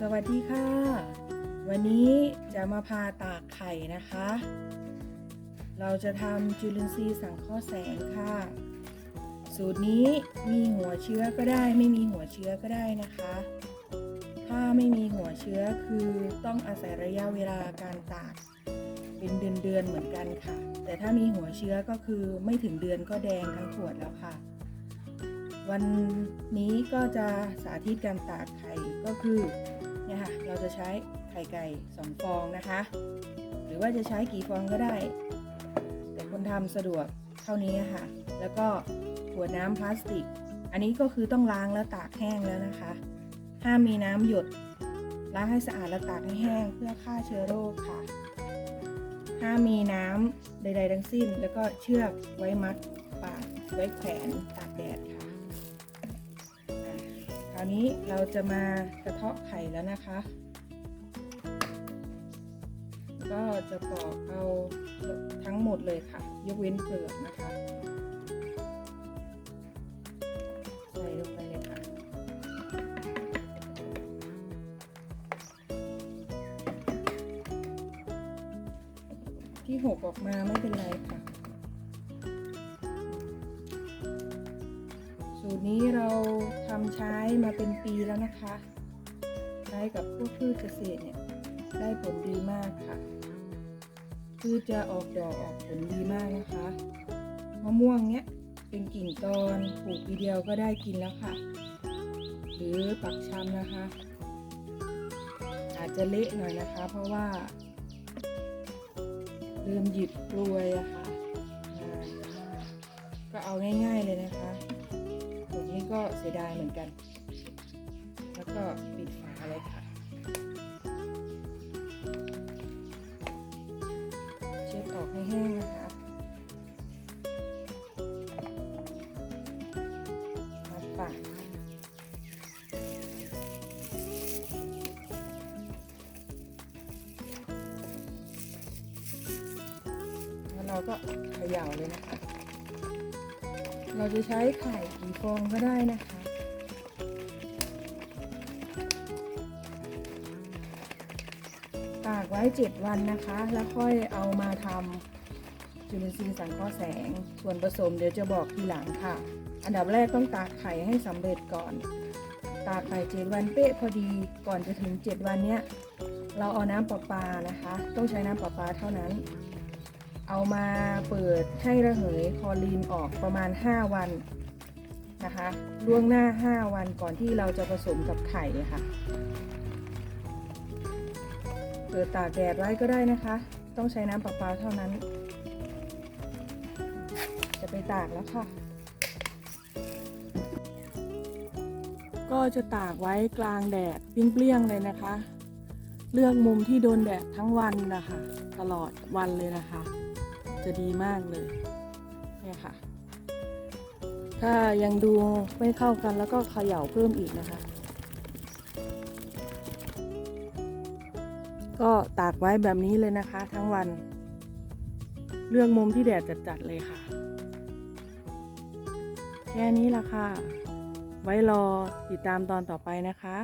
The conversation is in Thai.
สวัสดีค่ะ วันนี้จะมาพาตากไข่นะคะ เราจะทำจุลินทรีย์สังเคราะห์แสงค่ะ สูตรนี้มีหัวเชื้อก็ได้ ไม่มีหัวเชื้อก็ได้นะคะ ถ้าไม่มีหัวเชื้อคือต้องอาศัยระยะเวลาการตากเป็นเดือนๆเหมือนกันค่ะ แต่ถ้ามีหัวเชื้อก็คือไม่ถึงเดือนก็แดงทั้งขวดแล้วค่ะ วันนี้ก็จะสาธิตการตากไข่ก็คือ เนี่ยค่ะเราจะใช้ไข่ไก่สองฟองนะคะ หรือว่าจะใช้กี่ฟองก็ได้ แต่คนทำสะดวกเท่านี้ค่ะ แล้วก็ขวดน้ำพลาสติก อันนี้ก็คือต้องล้างแล้วตากแห้งแล้วนะคะ ห้ามมีน้ำหยดล้างให้สะอาดแล้วตากให้แห้งเพื่อฆ่าเชื้อโรคค่ะ ห้ามมีน้ำใดๆทั้งสิ้น แล้วก็เชือกไว้มัดปากไว้แขวนตากแดดค่ะาวนี้เราจะมากระเทาะไข่แล้วนะคะ ก็จะปอกเอาทั้งหมดเลยค่ะ ยกเว้นเปลือกนะคะใส่ลงไปเลยค่ะที่หกออกมาไม่เป็นไรค่ะ ตรนี้เราทำใช้มาเป็นปีแล้วนะคะ ใช้กับพวกพืชเกษตรเนี่ยได้ผลดีมากค่ะ พืชจะออกดอกออกผลดีมากนะคะมะม่วงเนี้ยเป็นกิ่งตอนปลูกปีเดียวก็ได้กินแล้วค่ะ หรือปักชำนะคะ อาจจะเละหน่อยนะคะ เพราะว่าลืมหยิบกลวยอะค่ะอ่าก็เอาง่ายๆเลยนะคะ ก็เสียดายเหมือนกัน แล้วก็ปิดฝาเลยค่ะ เช็ดออกให้แห้งนะคะมัดปากแล้วเราก็เขย่าเลยนะคะ เราจะใช้ไข่กี่ฟองก็ได้นะคะ ตากไว้ 7 วันนะคะ แล้วค่อยเอามาทำจุลินทรีย์สังเคราะห์แสง ส่วนผสมเดี๋ยวจะบอกทีหลังค่ะ อันดับแรกต้องตากไข่ให้สำเร็จก่อน ตากไข่เจ็ดวันเป๊ะพอดีก่อนจะถึง 7 วันเนี้ยเราเอาน้ำประปานะคะ ต้องใช้น้ำประปาเท่านั้น เอามาเปิดให้ระเหยคอรีนออกประมาณ 5 วันนะคะล่วงหน้า 5 วันก่อนที่เราจะผสมกับไข่ค่ะ เปิดตากแดดไว้ก็ได้นะคะ ต้องใช้น้ำประปาเท่านั้น จะไปตากแล้วค่ะ ก็จะตากไว้กลางแดดเปรี้ยงๆเลยนะคะ เลือกมุมที่โดนแดดทั้งวันนะคะ ตลอดวันเลยนะคะ จะดีมากเลยเนี่ยค่ะ ถ้ายังดูไม่เข้ากันแล้วก็เขย่าเพิ่มอีกนะคะ ก็ตากไว้แบบนี้เลยนะคะ ทั้งวัน เลือกมุมที่แดดจัดๆเลยค่ะ แค่นี้ละค่ะ ไว้รอติดตามตอนต่อไปนะคะ